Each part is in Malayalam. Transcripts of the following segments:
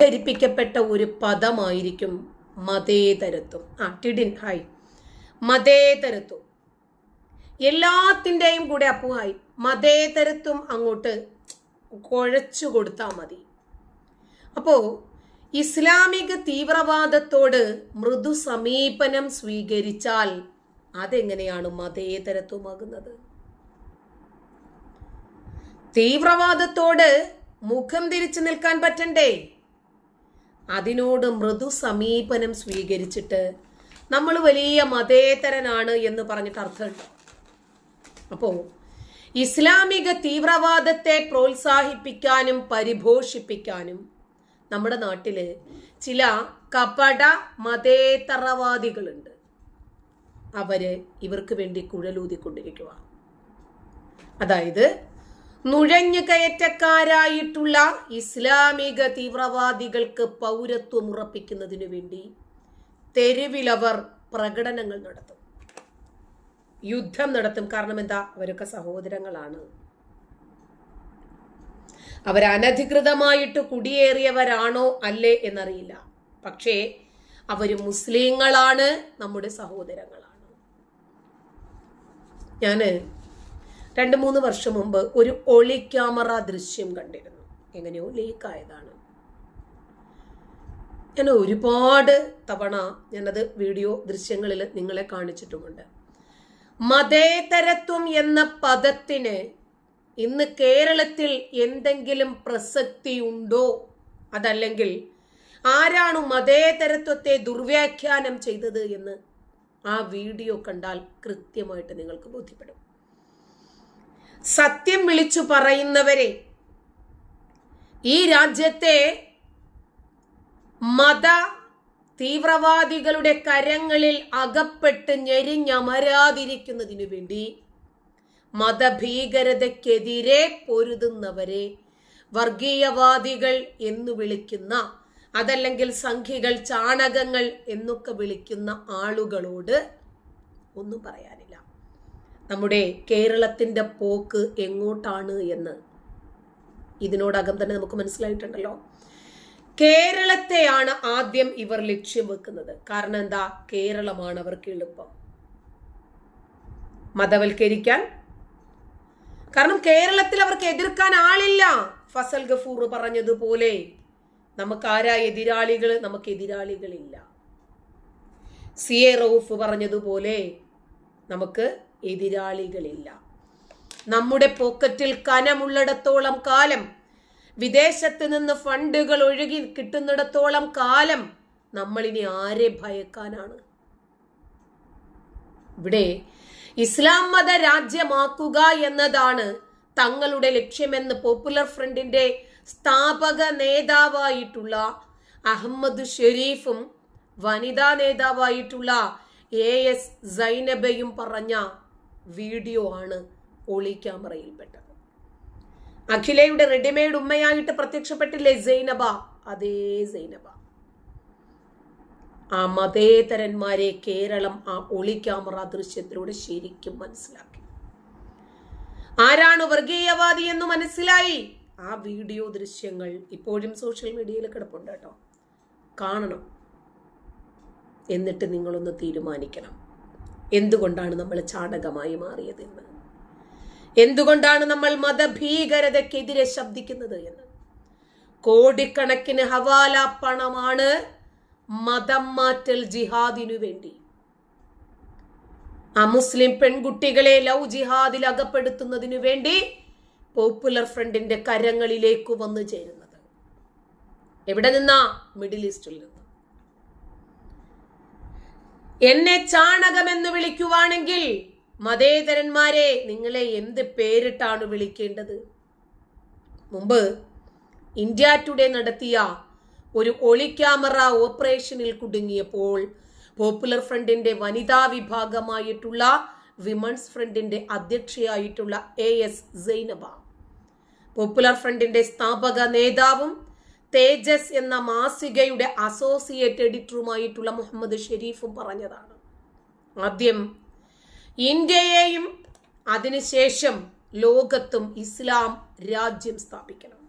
ധരിപ്പിക്കപ്പെട്ട ഒരു പദമായിരിക്കും മതേതരത്വം. ആ ടിഡിൻ ഹായ്. മതേതരത്വം. എല്ലാത്തിന്റെയും കൂടെ അപ്പുവായി. മതേതരത്വം അങ്ങോട്ട് കുഴച്ചു കൊടുത്താൽ മതി. അപ്പോ ഇസ്ലാമിക തീവ്രവാദത്തോട് മൃദു സമീപനം സ്വീകരിച്ചാൽ അതെങ്ങനെയാണ് മതേതരത്വമാകുന്നത്? തീവ്രവാദത്തോട് മുഖം തിരിച്ചു നിൽക്കാൻ പറ്റണ്ടേ? അതിനോട് മൃദു സമീപനം സ്വീകരിച്ചിട്ട് നമ്മൾ വലിയ മതേതരനാണ് എന്ന് പറഞ്ഞിട്ട് അർത്ഥമുണ്ട് അപ്പോ ഇസ്ലാമിക തീവ്രവാദത്തെ പ്രോത്സാഹിപ്പിക്കാനും പരിപോഷിപ്പിക്കാനും നമ്മുടെ നാട്ടിൽ ചില കപട മതേതരവാദികളുണ്ട്. അവർ ഇവർക്ക് വേണ്ടി കുഴലൂതിക്കൊണ്ടിരിക്കുക അതായത് നുഴഞ്ഞു കയറ്റക്കാരായിട്ടുള്ള ഇസ്ലാമിക തീവ്രവാദികൾക്ക് പൗരത്വം ഉറപ്പിക്കുന്നതിനു വേണ്ടി തെരുവിലവർ പ്രകടനങ്ങൾ നടത്തും. യുദ്ധം നടത്തും. കാരണം എന്താ? അവരൊക്കെ സഹോദരങ്ങളാണ്. അവർ അനധികൃതമായിട്ട് കുടിയേറിയവരാണോ അല്ലേ എന്നറിയില്ല. പക്ഷേ അവർ മുസ്ലിങ്ങളാണ് നമ്മുടെ സഹോദരങ്ങളാണ്. ഞാൻ രണ്ട് മൂന്ന് വർഷം മുമ്പ് ഒരു ഒളി ക്യാമറ ദൃശ്യം കണ്ടിരുന്നു. എങ്ങനെയോ ലീക്കായതാണ് ഞാൻ ഒരുപാട് തവണ ഞാനത് വീഡിയോ ദൃശ്യങ്ങളിൽ നിങ്ങളെ കാണിച്ചിട്ടുമുണ്ട്. മതേതരത്വം എന്ന പദത്തിന് ഇന്ന് കേരളത്തിൽ എന്തെങ്കിലും പ്രസക്തി ഉണ്ടോ? അതല്ലെങ്കിൽ ആരാണ് മതേതരത്വത്തെ ദുർവ്യാഖ്യാനം ചെയ്തത് എന്ന് ആ വീഡിയോ കണ്ടാൽ കൃത്യമായിട്ട് നിങ്ങൾക്ക് ബോധ്യപ്പെടും. സത്യം വിളിച്ചു പറയുന്നവരെ ഈ രാജ്യത്തെ മത തീവ്രവാദികളുടെ കരങ്ങളിൽ അകപ്പെട്ട് ഞെരിഞ്ഞമരാതിരിക്കുന്നതിനു വേണ്ടി മതഭീകരതയ്ക്കെതിരെ പൊരുതുന്നവരെ വർഗീയവാദികൾ എന്ന് വിളിക്കുന്ന അതല്ലെങ്കിൽ സംഖ്യകൾ ചാണകങ്ങൾ എന്നൊക്കെ വിളിക്കുന്ന ആളുകളോട് ഒന്നും പറയാനില്ല. നമ്മുടെ കേരളത്തിന്റെ പോക്ക് എങ്ങോട്ടാണ് എന്ന്. ഇതിനോടകം തന്നെ നമുക്ക് മനസ്സിലായിട്ടുണ്ടല്ലോ. കേരളത്തെയാണ് ആദ്യം ഇവർ ലക്ഷ്യം വെക്കുന്നത്. കാരണം എന്താ? കേരളമാണ് അവർക്ക് എളുപ്പം. മതവൽക്കരിക്കാൻ. കാരണം കേരളത്തിൽ അവർക്ക് എതിർക്കാൻ ആളില്ല. ഫസൽ ഗഫൂർ പറഞ്ഞതുപോലെ നമുക്ക് ആരാ എതിരാളികൾ? നമുക്ക് എതിരാളികളില്ല. സി എ റൌഫ് പറഞ്ഞതുപോലെ നമുക്ക് എതിരാളികളില്ല. നമ്മുടെ പോക്കറ്റിൽ കനമുള്ളിടത്തോളം കാലം വിദേശത്ത് നിന്ന് ഫണ്ടുകൾ ഒഴുകി കിട്ടുന്നിടത്തോളം കാലം നമ്മളിനി ആരെ ഭയക്കാനാണ്? ഇവിടെ ഇസ്ലാം മത രാജ്യമാക്കുക എന്നതാണ് തങ്ങളുടെ ലക്ഷ്യമെന്ന് പോപ്പുലർ ഫ്രണ്ടിന്റെ സ്ഥാപക നേതാവായിട്ടുള്ള അഹമ്മദ് ഷെരീഫും വനിതാ നേതാവായിട്ടുള്ള എ എസ് സൈനബയും പറഞ്ഞ വീഡിയോ ആണ് ഒളി ക്യാമറയിൽപ്പെട്ടത്. അഖിലയുടെ റെഡിമെയ്ഡ് ഉമ്മയായിട്ട് പ്രത്യക്ഷപ്പെട്ടില്ലേ സൈനബ? അതേ സൈനബ. ആ മതേതരന്മാരെ കേരളം ആ ഒളി ക്യാമറ ദൃശ്യത്തിലൂടെ ശരിക്കും മനസ്സിലാക്കി. ആരാണ് വർഗീയവാദി എന്ന് മനസ്സിലായി? ആ വീഡിയോ ദൃശ്യങ്ങൾ ഇപ്പോഴും സോഷ്യൽ മീഡിയയിൽ കിടപ്പുണ്ട് കേട്ടോ. കാണണം. എന്നിട്ട് നിങ്ങളൊന്ന് തീരുമാനിക്കണം. എന്തുകൊണ്ടാണ് നമ്മൾ ചാണകമായി മാറിയതെന്ന് എന്തുകൊണ്ടാണ് നമ്മൾ മതഭീകരതയ്ക്കെതിരെ ശബ്ദിക്കുന്നത് എന്ന്? കോടിക്കണക്കിന് ഹവാല പണമാണ് മതം മാറ്റൽ ജിഹാദിനു വേണ്ടി. ആ മുസ്ലിം പെൺകുട്ടികളെ ലവ് ജിഹാദിൽ അകപ്പെടുത്തുന്നതിനു വേണ്ടി പോപ്പുലർ ഫ്രണ്ടിന്റെ കരങ്ങളിലേക്ക് വന്നു ചേരുന്നത്. എവിടെ നിന്നാ? മിഡിൽ ഈസ്റ്റിൽ നിന്ന്. എന്നെ ചാണകമെന്ന് വിളിക്കുവാണെങ്കിൽ മതേതരന്മാരെ നിങ്ങളെ എന്ത് പേരിട്ടാണ് വിളിക്കേണ്ടത്? മുമ്പ് ഇന്ത്യ ടുഡേ നടത്തിയ ഒരു ഒളിക്യാമറ ഓപ്പറേഷനിൽ കുടുങ്ങിയപ്പോൾ പോപ്പുലർ ഫ്രണ്ടിന്റെ വനിതാ വിഭാഗമായിട്ടുള്ള വിമൻസ് ഫ്രണ്ടിന്റെ അധ്യക്ഷയായിട്ടുള്ള എ എസ് സൈനബ. പോപ്പുലർ ഫ്രണ്ടിന്റെ സ്ഥാപക നേതാവും തേജസ് എന്ന മാസികയുടെ അസോസിയേറ്റ് എഡിറ്ററുമായിട്ടുള്ള മുഹമ്മദ് ഷെരീഫും പറഞ്ഞതാണ്. ആദ്യം ഇന്ത്യയെയും അതിനുശേഷം ലോകത്തും ഇസ്ലാം രാജ്യം സ്ഥാപിക്കണം.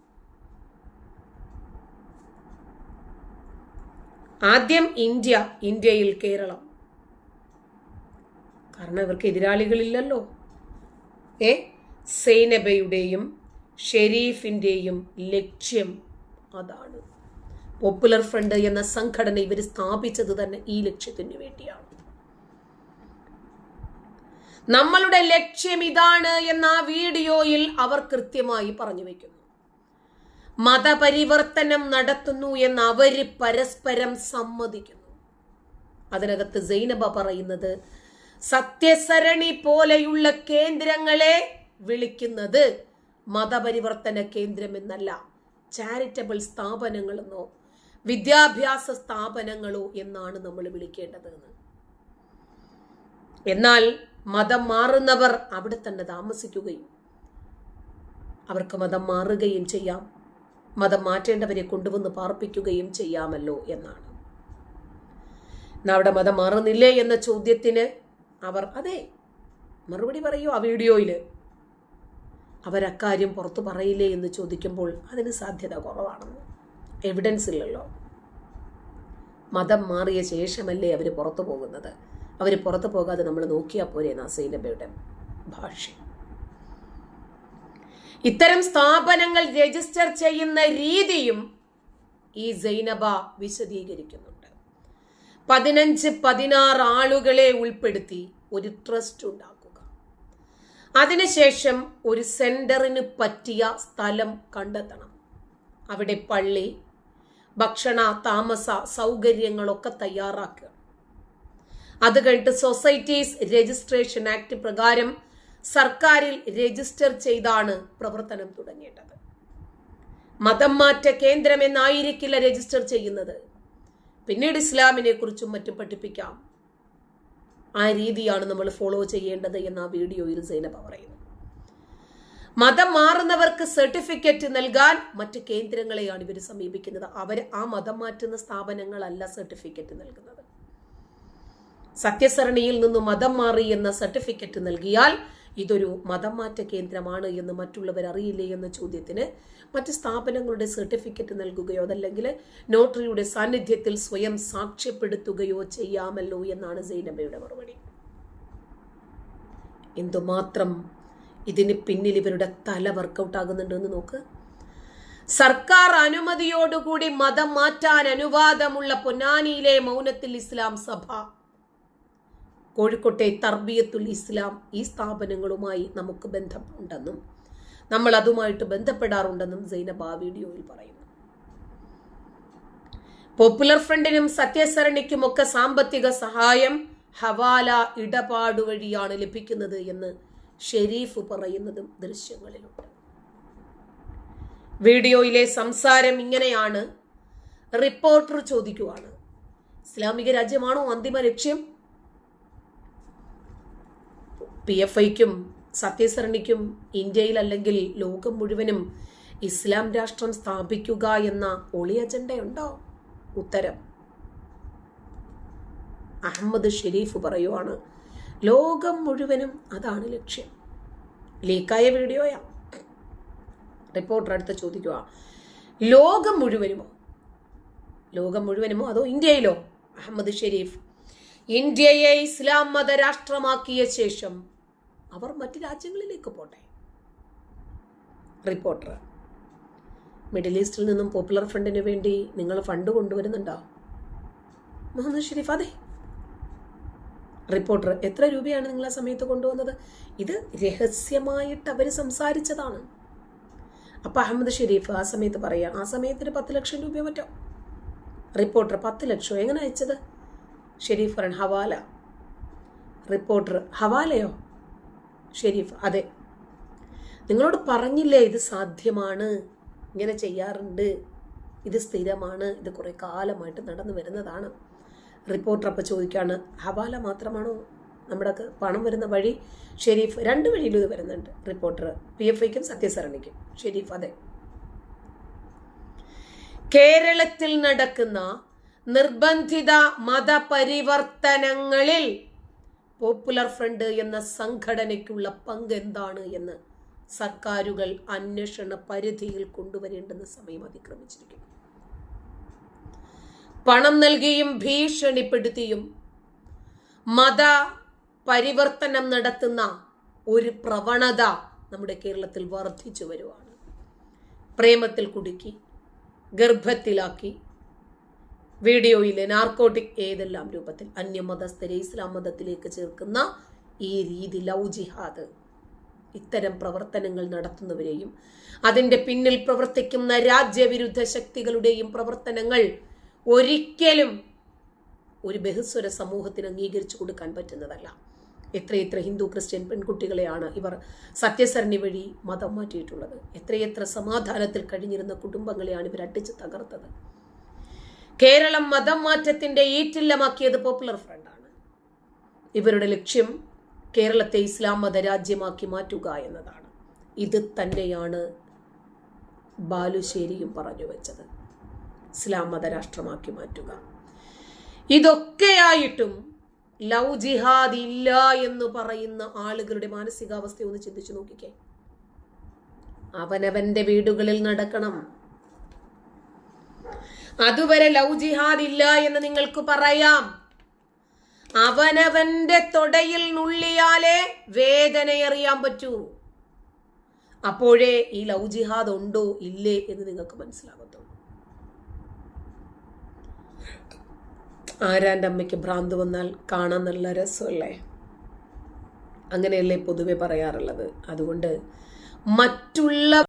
ആദ്യം ഇന്ത്യ ഇന്ത്യയിൽ കേരളം. കാരണം ഇവർക്ക് എതിരാളികളില്ലല്ലോ. ഏ? സൈനബയുടെയും ഷെരീഫിന്റെയും ലക്ഷ്യം അതാണ്. പോപ്പുലർ ഫ്രണ്ട് എന്ന സംഘടന ഇവർ സ്ഥാപിച്ചത് തന്നെ ഈ ലക്ഷ്യത്തിന് വേണ്ടിയാണ്. നമ്മളുടെ ലക്ഷ്യം ഇതാണ് എന്ന വീഡിയോയിൽ അവർ കൃത്യമായി പറഞ്ഞു വെക്കുന്നു. മതപരിവർത്തനം നടത്തുന്നു എന്ന് അവർ പരസ്പരം സമ്മതിക്കുന്നു. അതിനകത്ത് സൈനബ പറയുന്നത് സത്യസരണി പോലെയുള്ള കേന്ദ്രങ്ങളെ വിളിക്കുന്നത് മതപരിവർത്തന കേന്ദ്രം എന്നല്ല ചാരിറ്റബിൾ സ്ഥാപനങ്ങളെന്നോ വിദ്യാഭ്യാസ സ്ഥാപനങ്ങളോ എന്നാണ് നമ്മൾ വിളിക്കേണ്ടത് എന്നാൽ മതം മാറുന്നവർ അവിടെ തന്നെ താമസിക്കുകയും അവർക്ക് മതം മാറുകയും ചെയ്യാം. മതം മാറ്റേണ്ടവരെ കൊണ്ടുവന്ന് പാർപ്പിക്കുകയും ചെയ്യാമല്ലോ എന്നാണ്. എന്നാ അവിടെ മതം മാറുന്നില്ലേ എന്ന ചോദ്യത്തിന് അവർ അതെ മറുപടി പറയൂ ആ വീഡിയോയിൽ അവരക്കാര്യം പുറത്തു പറയില്ലേ എന്ന് ചോദിക്കുമ്പോൾ അതിന് സാധ്യത കുറവാണെന്ന്. എവിഡൻസ് ഇല്ലല്ലോ. മതം മാറിയ ശേഷമല്ലേ അവർ പുറത്തു പോകുന്നത്. അവർ പുറത്തു പോകാതെ നമ്മൾ നോക്കിയാൽ പോരെ നസൈനബയുടെ ഭാഷ. ഇത്തരം സ്ഥാപനങ്ങൾ രജിസ്റ്റർ ചെയ്യുന്ന രീതിയും ഈ സൈനബ വിശദീകരിക്കുന്നുണ്ട്. പതിനഞ്ച് പതിനാറ് ആളുകളെ ഉൾപ്പെടുത്തി ഒരു ട്രസ്റ്റ് ഉണ്ടാക്കുക അതിനുശേഷം ഒരു സെന്ററിന് പറ്റിയ സ്ഥലം കണ്ടെത്തണം. അവിടെ പള്ളി ഭക്ഷണ താമസ സൗകര്യങ്ങളൊക്കെ തയ്യാറാക്കുക. അത് കഴിഞ്ഞിട്ട് സൊസൈറ്റീസ് രജിസ്ട്രേഷൻ ആക്ട് പ്രകാരം സർക്കാരിൽ രജിസ്റ്റർ ചെയ്താണ് പ്രവർത്തനം തുടങ്ങേണ്ടത്. മതം മാറ്റ കേന്ദ്രം എന്നായിരിക്കില്ല രജിസ്റ്റർ ചെയ്യുന്നത്. പിന്നീട് ഇസ്ലാമിനെ കുറിച്ചും മറ്റും പഠിപ്പിക്കാം. ആ രീതിയാണ് നമ്മൾ ഫോളോ ചെയ്യേണ്ടത് എന്ന് ആ വീഡിയോയിൽ സൈനബ പറയുന്നു. മതം മാറുന്നവർക്ക് സർട്ടിഫിക്കറ്റ് നൽകാൻ മറ്റ് കേന്ദ്രങ്ങളെയാണ് ഇവർ സമീപിക്കുന്നത്. അവർ ആ മതം മാറ്റുന്ന സ്ഥാപനങ്ങളല്ല സർട്ടിഫിക്കറ്റ് നൽകുന്നത്. സത്യസരണിയിൽ നിന്ന് മതം മാറി എന്ന സർട്ടിഫിക്കറ്റ് നൽകിയാൽ ഇതൊരു മതം മാറ്റ കേന്ദ്രമാണ് എന്ന് മറ്റുള്ളവർ അറിയില്ലേ എന്ന ചോദ്യത്തിന് മറ്റ് സ്ഥാപനങ്ങളുടെ സർട്ടിഫിക്കറ്റ് നൽകുകയോ അതല്ലെങ്കിൽ നോട്ടറിയുടെ സാന്നിധ്യത്തിൽ സ്വയം സാക്ഷ്യപ്പെടുത്തുകയോ ചെയ്യാമല്ലോ എന്നാണ് സൈനബയുടെ മറുപടി. എന്തുമാത്രം ഇതിന് പിന്നിൽ ഇവരുടെ തല വർക്കൗട്ട് ആകുന്നുണ്ട് എന്ന് നോക്ക്. സർക്കാർ അനുമതിയോടുകൂടി മതം മാറ്റാൻ അനുവാദമുള്ള പൊന്നാനിയിലെ മൗനത്തിൽ ഇസ്ലാം സഭ കോഴിക്കോട്ടെ തർബിയത്തുൽ ഇസ്ലാം ഈ സ്ഥാപനങ്ങളുമായി നമുക്ക് ബന്ധമുണ്ടെന്നും നമ്മൾ അതുമായിട്ട് ബന്ധപ്പെടാറുണ്ടെന്നും സൈനബ ആ വീഡിയോയിൽ പറയുന്നു. പോപ്പുലർ ഫ്രണ്ടിനും സത്യസരണിക്കുമൊക്കെ സാമ്പത്തിക സഹായം ഹവാല ഇടപാട് വഴിയാണ് ലഭിക്കുന്നത് എന്ന് ഷെരീഫ് പറയുന്നതും ദൃശ്യങ്ങളിലുണ്ട്. വീഡിയോയിലെ സംസാരം ഇങ്ങനെയാണ്. റിപ്പോർട്ടർ ചോദിക്കുവാണ്. ഇസ്ലാമിക രാജ്യമാണോ അന്തിമ ലക്ഷ്യം? പി എഫ് ഐക്കും സത്യസരണിക്കും ഇന്ത്യയിൽ അല്ലെങ്കിൽ ലോകം മുഴുവനും ഇസ്ലാം രാഷ്ട്രം സ്ഥാപിക്കുക എന്ന ഒളി അജണ്ടയുണ്ടോ? ഉത്തരം. അഹമ്മദ് ഷെരീഫ് പറയുവാണ് ലോകം മുഴുവനും അതാണ് ലക്ഷ്യം. ലീക്കായ വീഡിയോയാ. റിപ്പോർട്ടർ അടുത്ത് ചോദിക്കുക ലോകം മുഴുവനുമോ? ലോകം മുഴുവനുമോ അതോ ഇന്ത്യയിലോ? അഹമ്മദ് ഷെരീഫ് ഇന്ത്യയെ ഇസ്ലാം മത രാഷ്ട്രമാക്കിയ ശേഷം അവർ മറ്റ് രാജ്യങ്ങളിലേക്ക് പോട്ടെ. റിപ്പോർട്ടർ മിഡിൽ ഈസ്റ്റിൽ നിന്നും പോപ്പുലർ ഫ്രണ്ടിന് വേണ്ടി നിങ്ങൾ ഫണ്ട് കൊണ്ടുവരുന്നുണ്ടോ? മുഹമ്മദ് ഷെരീഫ് അതെ. റിപ്പോർട്ടർ എത്ര രൂപയാണ് നിങ്ങൾ ആ സമയത്ത് കൊണ്ടുവന്നത്? ഇത് രഹസ്യമായിട്ട് അവർ സംസാരിച്ചതാണ്. അപ്പൊ അഹമ്മദ് ഷെരീഫ് ആ സമയത്ത് പറയാം ആ സമയത്തിന് പത്ത് ലക്ഷം രൂപയോ മറ്റോ? റിപ്പോർട്ടർ പത്ത് ലക്ഷം? എങ്ങനെ അയച്ചത്? ഷെരീഫ് ഹവാല. റിപ്പോർട്ടർ ഹവാലയോ? ഷെരീഫ് അതെ. നിങ്ങളോട് പറഞ്ഞില്ലേ ഇത് സാധ്യമാണ് ഇങ്ങനെ ചെയ്യാറുണ്ട് ഇത് സ്ഥിരമാണ് ഇത് കുറേ കാലമായിട്ട് നടന്നു വരുന്നതാണ്. റിപ്പോർട്ടർ അപ്പോൾ ചോദിക്കുകയാണ് ഹവാല മാത്രമാണോ നമ്മുടെ പണം വരുന്ന വഴി? ഷെരീഫ് രണ്ട് വഴിയിലും ഇത് വരുന്നുണ്ട് റിപ്പോർട്ടർ. പി എഫ് ഐക്കും സത്യസരണിക്കും. ഷെരീഫ് അതെ. കേരളത്തിൽ നടക്കുന്ന നിർബന്ധിത മതപരിവർത്തനങ്ങളിൽ പോപ്പുലർ ഫ്രണ്ട് എന്ന സംഘടനയ്ക്കുള്ള പങ്ക് എന്താണ് എന്ന് സർക്കാരുകൾ അന്വേഷണ പരിധിയിൽ കൊണ്ടുവരേണ്ടുന്ന സമയം അതിക്രമിച്ചിരിക്കുന്നു. പണം നൽകിയും ഭീഷണിപ്പെടുത്തിയും മത പരിവർത്തനം നടത്തുന്ന ഒരു പ്രവണത നമ്മുടെ കേരളത്തിൽ വർദ്ധിച്ചു വരുവാണ്. പ്രേമത്തിൽ കുടുക്കി ഗർഭത്തിലാക്കി വീഡിയോയിൽ നാർക്കോട്ടിക് ഏതെല്ലാം രൂപത്തിൽ അന്യമതസ്ഥരെ ഇസ്ലാം മതത്തിലേക്ക് ചേർക്കുന്ന ഈ രീതി ലവ് ജിഹാദ് ഇത്തരം പ്രവർത്തനങ്ങൾ നടത്തുന്നവരെയും അതിന്റെ പിന്നിൽ പ്രവർത്തിക്കുന്ന രാജ്യവിരുദ്ധ ശക്തികളുടെയും പ്രവർത്തനങ്ങൾ ഒരിക്കലും ഒരു ബഹുസ്വര സമൂഹത്തിന് അംഗീകരിച്ചു കൊടുക്കാൻ പറ്റുന്നതല്ല. എത്രയെത്ര ഹിന്ദു ക്രിസ്ത്യൻ പെൺകുട്ടികളെയാണ് ഇവർ സത്യസരണി വഴി മതം മാറ്റിയിട്ടുള്ളത്. എത്രയെത്ര സമാധാനത്തിൽ കഴിഞ്ഞിരുന്ന കുടുംബങ്ങളെയാണ് ഇവർ അടിച്ച് തകർത്തത്. കേരളം മതം മാറ്റത്തിന്റെ ഈറ്റില്ലമാക്കിയത് പോപ്പുലർ ഫ്രണ്ട് ആണ് ഇവരുടെ ലക്ഷ്യം കേരളത്തെ ഇസ്ലാം മതരാജ്യമാക്കി മാറ്റുക എന്നതാണ്. ഇത് തന്നെയാണ് ബാലുശ്ശേരിയും പറഞ്ഞു വെച്ചത്. ഇസ്ലാം മതരാഷ്ട്രമാക്കി മാറ്റുക. ഇതൊക്കെയായിട്ടും ലവ് ജിഹാദ് ഇല്ല എന്ന് പറയുന്ന ആളുകളുടെ മാനസികാവസ്ഥ ഒന്ന് ചിന്തിച്ചു നോക്കിക്കേ. അവനവന്റെ വീടുകളിൽ നടക്കണം. അതുവരെ ലവ് ജിഹാദ് ഇല്ല എന്ന് നിങ്ങൾക്ക് പറയാം. അവനവന്റെ തൊടയിൽ നുള്ളിയാലേ വേദനയറിയാൻ പറ്റൂ. അപ്പോഴേ ഈ ലവ് ജിഹാദ് ഉണ്ടോ ഇല്ലേ എന്ന് നിങ്ങൾക്ക് മനസ്സിലാകത്തുള്ളൂ. ആരാന്റെ അമ്മയ്ക്ക് ഭ്രാന്ത് വന്നാൽ കാണാൻ നല്ല രസമല്ലേ? അങ്ങനെയല്ലേ പൊതുവെ പറയാറുള്ളത്. അതുകൊണ്ട് മറ്റുള്ള